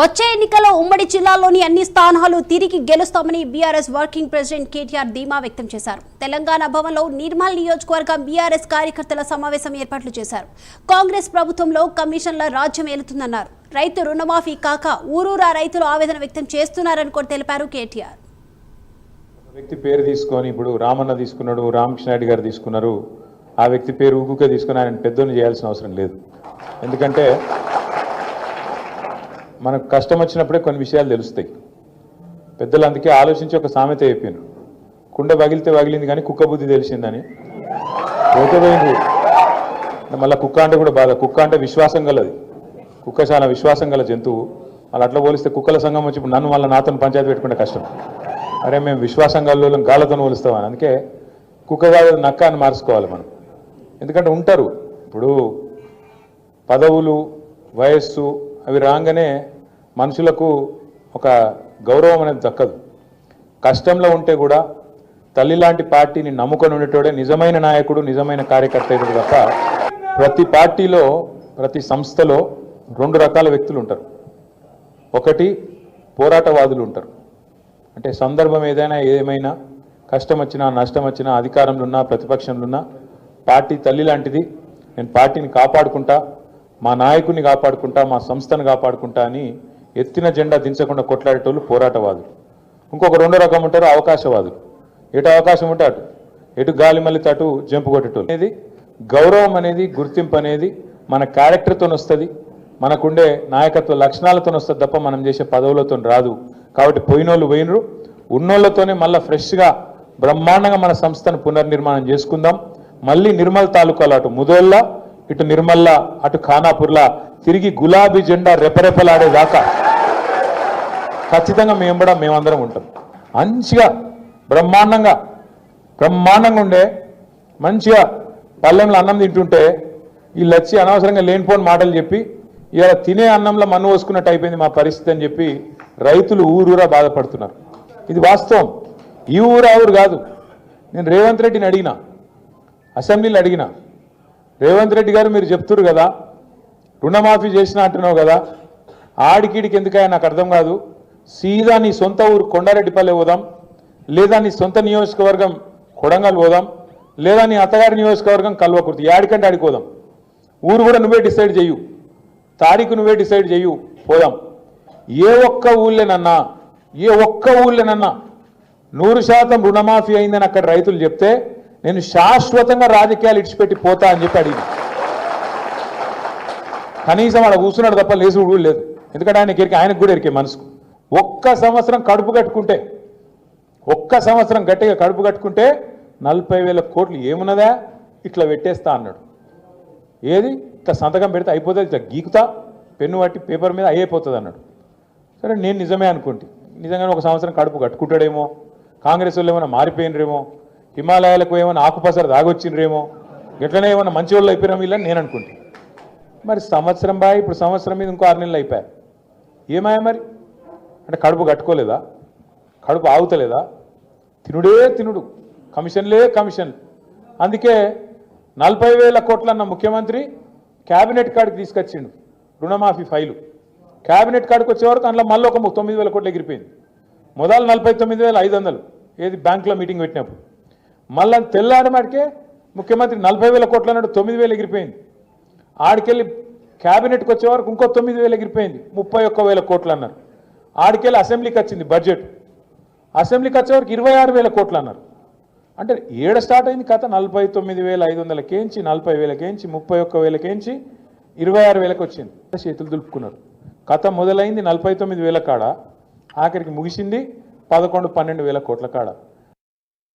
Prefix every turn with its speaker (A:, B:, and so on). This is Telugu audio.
A: వచ్చే ఎన్నికల్లో ఉమ్మడి జిల్లాలోని అన్ని స్థానాలు తిరిగి గెలుస్తామని బీఆర్ఎస్ వర్కింగ్ ప్రెసిడెంట్ కేటీఆర్ ధీమా వ్యక్తం చేశారు. తెలంగాణ భవన్లో నిర్మల్ నియోజకవర్గం బీఆర్ఎస్ కార్యకర్తల సమావేశం ఏర్పాట్లు చేశారు. కాంగ్రెస్ ప్రభుత్వంలో కమిషన్ల రాజ్యం ఏలుతుందన్నారు. రైతు రుణమాఫీ కాక ఊరూరా రైతులు ఆవేదన వ్యక్తం చేస్తున్నారని కూడా తెలిపారు కేటీఆర్.
B: వ్యక్తి పేరు తీసుకొని ఇప్పుడు రామన్న తీసుకున్నాడు రామకృష్ణ రెడ్డి గారు తీసుకున్నారు. ఆ వ్యక్తి పేరు ఊగుకే తీసుకుని ఆయన పెద్దోని చేయాల్సిన అవసరం లేదు. ఎందుకంటే మనకు కష్టం వచ్చినప్పుడే కొన్ని విషయాలు తెలుస్తాయి. పెద్దలు అందుకే ఆలోచించి ఒక సామెత చెప్పాను. కుండ పగిలితే పగిలింది కానీ కుక్క బుద్ధి తెలిసిందని. పోతేపోయింది మళ్ళీ కుక్క అంటే కూడా బాధ. కుక్క అంటే విశ్వాసం గలది. కుక్క చాలా విశ్వాసం గల జంతువు. మళ్ళీ అట్లా పోలిస్తే కుక్కల సంఘం వచ్చి నన్ను మళ్ళీ నాతో పంచాయతీ పెట్టుకుంటే కష్టం. అరే మేము విశ్వాసం గల్లోళ్ళం గాలతో పోలుస్తామని అందుకే కుక్క కాదు నక్క అని మార్చుకోవాలి మనం. ఎందుకంటే ఉంటారు. ఇప్పుడు పదవులు వయస్సు అవి రాగానే మనుషులకు ఒక గౌరవం అనేది దక్కదు. కష్టంలో ఉంటే కూడా తల్లి లాంటి పార్టీని నమ్ముకొని ఉండేటోడే నిజమైన నాయకుడు నిజమైన కార్యకర్త అయితే తప్ప ప్రతి పార్టీలో ప్రతి సంస్థలో రెండు రకాల వ్యక్తులు ఉంటారు. ఒకటి పోరాటవాదులు ఉంటారు. అంటే సందర్భం ఏదైనా ఏమైనా కష్టం వచ్చినా నష్టం వచ్చినా అధికారంలో ఉన్నా ప్రతిపక్షంలో ఉన్నా పార్టీ తల్లి లాంటిది నేను పార్టీని కాపాడుకుంటా మా నాయకుడిని కాపాడుకుంటా మా సంస్థను కాపాడుకుంటా అని ఎత్తిన జెండా దించకుండా కొట్లాడేటోళ్ళు పోరాటవాదులు. ఇంకొక రెండో రకం ఉంటారు అవకాశవాదులు. ఎటు అవకాశం ఉంటే అటు. ఎటు గాలి మళ్ళీ అటు జంపు కొట్టేటోళ్ళు. అనేది గౌరవం అనేది గుర్తింపు అనేది మన క్యారెక్టర్తో వస్తుంది. మనకుండే నాయకత్వ లక్షణాలతో వస్తుంది తప్ప మనం చేసే పదవులతో రాదు. కాబట్టి పోయినోళ్ళు పోయినరు. ఉన్నోళ్ళతోనే మళ్ళీ ఫ్రెష్గా బ్రహ్మాండంగా మన సంస్థను పునర్నిర్మాణం చేసుకుందాం. మళ్ళీ నిర్మల్ తాలూకాలో అటు ముదోళ్ళ ఇటు నిర్మల్ల అటు ఖానాపూర్లా తిరిగి గులాబీ జెండా రెపరెపలాడేదాకా ఖచ్చితంగా మేము కూడా మేమందరం ఉంటాం. మంచిగా బ్రహ్మాండంగా బ్రహ్మాండంగా ఉండే మంచిగా పల్లెంలో అన్నం తింటుంటే వీళ్ళు వచ్చి అనవసరంగా లేనిపోని మాటలు చెప్పి ఇలా తినే అన్నంలో మన్ను పోసుకున్నట్టు అయిపోయింది మా పరిస్థితి అని చెప్పి రైతులు ఊరూరా బాధపడుతున్నారు. ఇది వాస్తవం. ఈ ఊరు ఊరు కాదు. నేను రేవంత్ రెడ్డిని అడిగిన అసెంబ్లీలో అడిగిన రేవంత్ రెడ్డి గారు మీరు చెప్తున్నారు కదా రుణమాఫీ చేసిన అంటున్నావు కదా ఆడికిడికి ఎందుకయ్యా నాకు అర్థం కాదు. సీదా నీ సొంత ఊరు కొండారెడ్డిపల్లె పోదాం లేదా నీ సొంత నియోజకవర్గం కొడంగల్ పోదాం లేదా నీ అత్తగారి నియోజకవర్గం కల్వకుర్తి యాడికంటే ఆడికి పోదాం. ఊరు కూడా నువ్వే డిసైడ్ చెయ్యు. తారీఖు నువ్వే డిసైడ్ చెయ్యు పోదాం. ఏ ఒక్క ఊళ్ళేనన్నా ఏ ఒక్క ఊళ్ళేనన్నా నూరు శాతం రుణమాఫీ అయిందని అక్కడ రైతులు చెప్తే నేను శాశ్వతంగా రాజకీయాలు ఇడిచిపెట్టి పోతా అని చెప్పి అడిగింది. కనీసం ఆడ కూర్చున్నాడు తప్ప లేచి కూడా లేదు. ఎందుకంటే ఆయనకి ఎరికే ఆయనకు కూడా ఎరికే మనసుకు. ఒక్క సంవత్సరం కడుపు కట్టుకుంటే ఒక్క సంవత్సరం గట్టిగా కడుపు కట్టుకుంటే నలభై వేల కోట్లు ఏమున్నదా? ఇట్లా పెట్టేస్తా అన్నాడు. ఏది? ఇట్లా సంతకం పెడితే అయిపోతుంది ఇట్లా గీకుతా పెన్ను పట్టి పేపర్ మీద అయిపోతుంది అన్నాడు. సరే నేను నిజమే అనుకుంటే. నిజంగానే ఒక సంవత్సరం కడుపు కట్టుకుంటాడేమో? కాంగ్రెస్ వాళ్ళు ఏమైనా మారిపోయినరేమో? హిమాలయాలకు ఏమైనా ఆకుపసర దాగొచ్చిండ్రేమో ఎట్లనే ఏమైనా మంచి వాళ్ళు అయిపోయినా వీళ్ళని నేను అనుకుంటే. మరి సంవత్సరం బాయ్ ఇప్పుడు సంవత్సరం మీద ఇంకో ఆరు నెలలు అయిపోయాయి. ఏమాయ మరి? అంటే కడుపు కట్టుకోలేదా? కడుపు ఆగుతలేదా? తినుడే తినుడు కమిషన్లే కమిషన్. అందుకే నలభై వేల కోట్లన్న ముఖ్యమంత్రి క్యాబినెట్ కార్డుకి తీసుకొచ్చిండు రుణమాఫీ ఫైలు. క్యాబినెట్ కార్డుకు వచ్చే వరకు అందులో మళ్ళీ ఒక తొమ్మిది వేల కోట్లు ఎగిరిపోయింది. మొదలు నలభై తొమ్మిది వేల ఐదు వందలు ఏది బ్యాంకులో మీటింగ్ పెట్టినప్పుడు. మళ్ళీ తెల్లారి మాటికే ముఖ్యమంత్రి నలభై వేల కోట్ల అన్నాడు తొమ్మిది వేలు ఎగిరిపోయింది. ఆడికెళ్ళి క్యాబినెట్కి వచ్చే వరకు ఇంకో తొమ్మిది వేలు ఎగిరిపోయింది ముప్పై ఒక్క వేల కోట్లు అన్నారు. ఆడికెళ్ళి అసెంబ్లీకి వచ్చింది బడ్జెట్. అసెంబ్లీకి వచ్చే వరకు ఇరవై ఆరు వేల కోట్లు అన్నారు. అంటే ఏడ స్టార్ట్ అయింది కథ? నలభై తొమ్మిది వేల ఐదు వందల కేంచి నలభై వేలకేంచి ముప్పై ఒక్క వేల కేంచి ఇరవై ఆరు వేలకు వచ్చింది. చేతులు దులుపుకున్నారు. కథ మొదలైంది నలభై తొమ్మిది వేల కాడ. ఆఖరికి ముగిసింది పదకొండు పన్నెండు వేల కోట్ల కాడ.